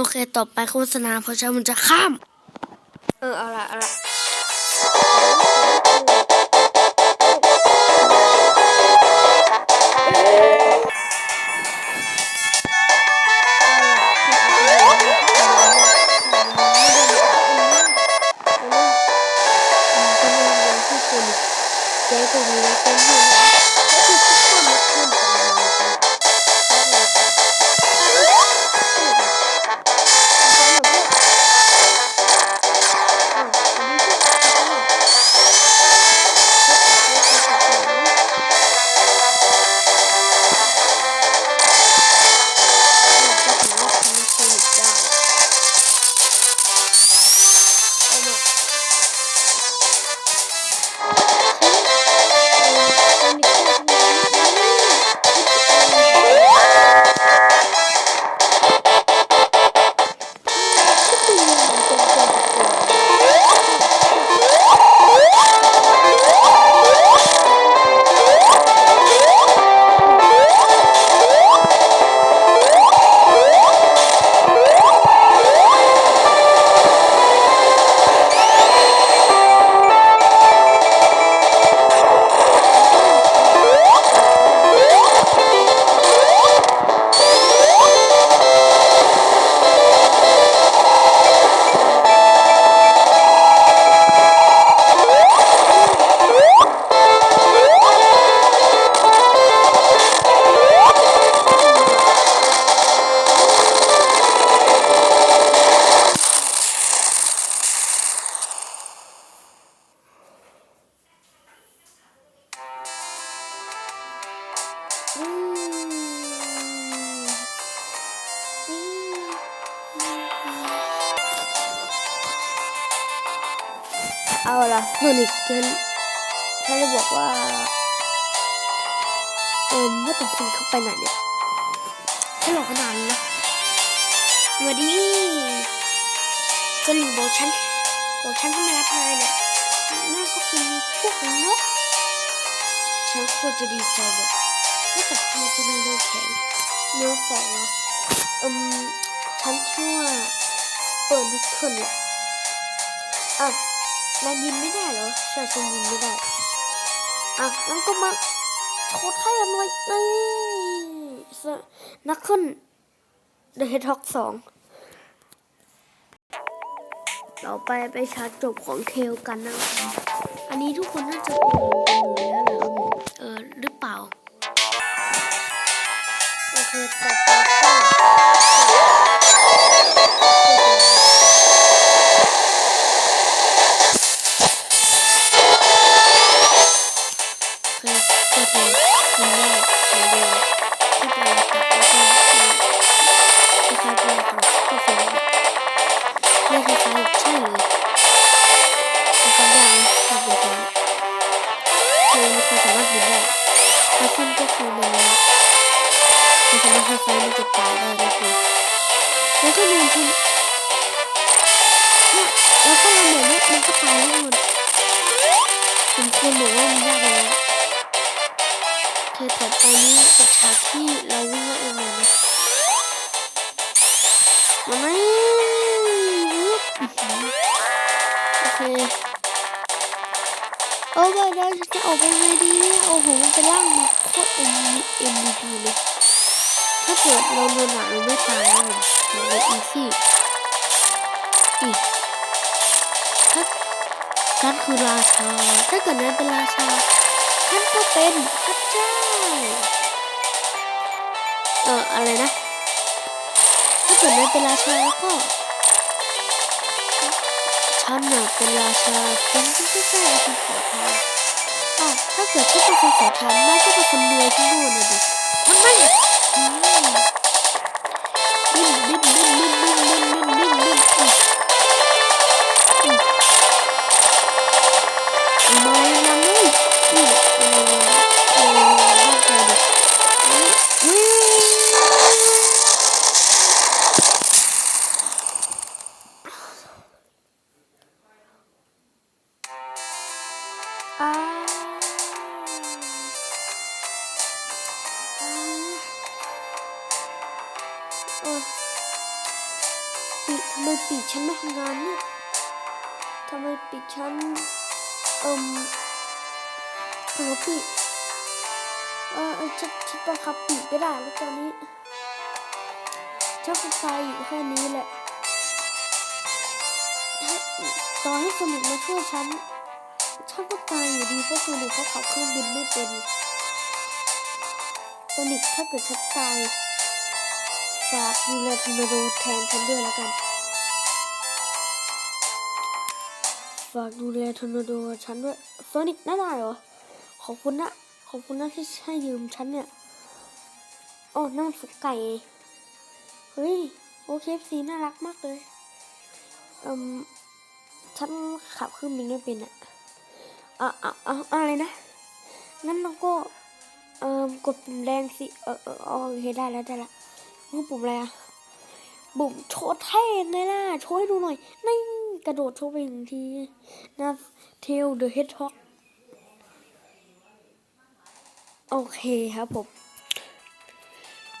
โอเค ต่อไปโฆษณาเพราะฉะนั้นมันจะข้าม เออ เอาละเอาละเจ๊ตรงนี้แล้วเป็นที่ เอาละโซนิกฉันฉันจะบอกว่า เออว่าแต่ฟินเขาไปไหนเนี่ยฉันหลอกขนาดนี้นะสวัสดีโซนิกบอกฉันบอกฉันให้มารับนายเนี่ยนั่นก็คือพวกนกฉันควรจะดีใจแบบว่าแต่ทำไมตัวนายดูแข็งเนื้อแฝงอืมฉันชื่วเปิดนักขึ้นแหละ นายยินไม่ได้เหรอใช่ฉันยินไม่ได้ อะงั้นก็มาโทษให้กันหน่อยนี่นักขึ้น The Hedgehog สองเราไปไปชาร์จจบของเคลกันนะ อันนี้ทุกคนน่าจะรู้กันอยู่แล้วแหละเออหรือเปล่า มีความสามารถบินได้แล้วขึ้นก็คือมันมันสามารถไฟฟ้ามันจะตายได้ก็คือแล้วก็เดินขึ้นเนี่ยแล้วก็เราเหมือนว่ามันก็ตายแล้วหมดผมควรบอกว่ามันยากเลยคือต่อไปนี้เป็นฉากที่เราวิ่งมาเองเลยนะมันไม่โอเค โอ้ยได้จะออกไปไงดีเนี่ยโอ้โหมันเป็นร่างโคตร MVP เลยถ้าเกิดเราโดนหนักเราไม่ตายนะผมเหมือนในอีซี่อีกถ้าท่านคือราชาถ้าเกิดนั้นเป็นราชาท่านก็เป็นพระเจ้าเอออะไรนะ ถ้าเกิดนั้นเป็นราชาแล้วก็ ท่านอยากเป็นราชาเป็นที่ที่ใช่เป็นขอทานอะถ้าเกิดท่านเป็นคนขอทานม่ก็เป็นคนรวยที่นู่นนะดิมัไม่บินบินบินดิ้น ปีทำไมปีกฉันไม่ทำงานเนี่ยทำไมปีกฉันเอิ่มหัวปีกเออเอฉันฉันบังคับปีกไม่ได้แล้วตอนนี้ฉันก็ตายอยู่แค่นี้แหละต่อให้สนิทมาช่วยฉันฉันก็ตายอยู่ดีเพราะสนิทเขาขับเครื่องบินไม่เป็นสนิทถ้าเกิดฉันตาย ฝากดูแลทอร์นาโดแทนฉันด้วยแล้วกัน ฝากดูแลทอร์นาโดฉันด้วยโซนิกน่าได้เหรอ ขอบคุณนะ ขอบคุณนะที่ให้ยืมฉันเนี่ยโอ้น้ำสุกไก่ เฮ้ย โอเคฟซีน่ารักมากเลยอืมฉันขับเครื่องบินไม่เป็นอะอะอะอะอะไรนะ งั้นเราก็เอ่อกดปุ่มแดงสิ เออเออโอเคได้แล้วได้แล้ว นี่ปุ่มอะไรอะปุ่มโชว์เท่ไงล่ะ โชว์ให้ดูหน่อยนี่กระโดดโชว์ไปหนึ่งทีนะเทลเดอะเฮดท็อกโอเคครับผม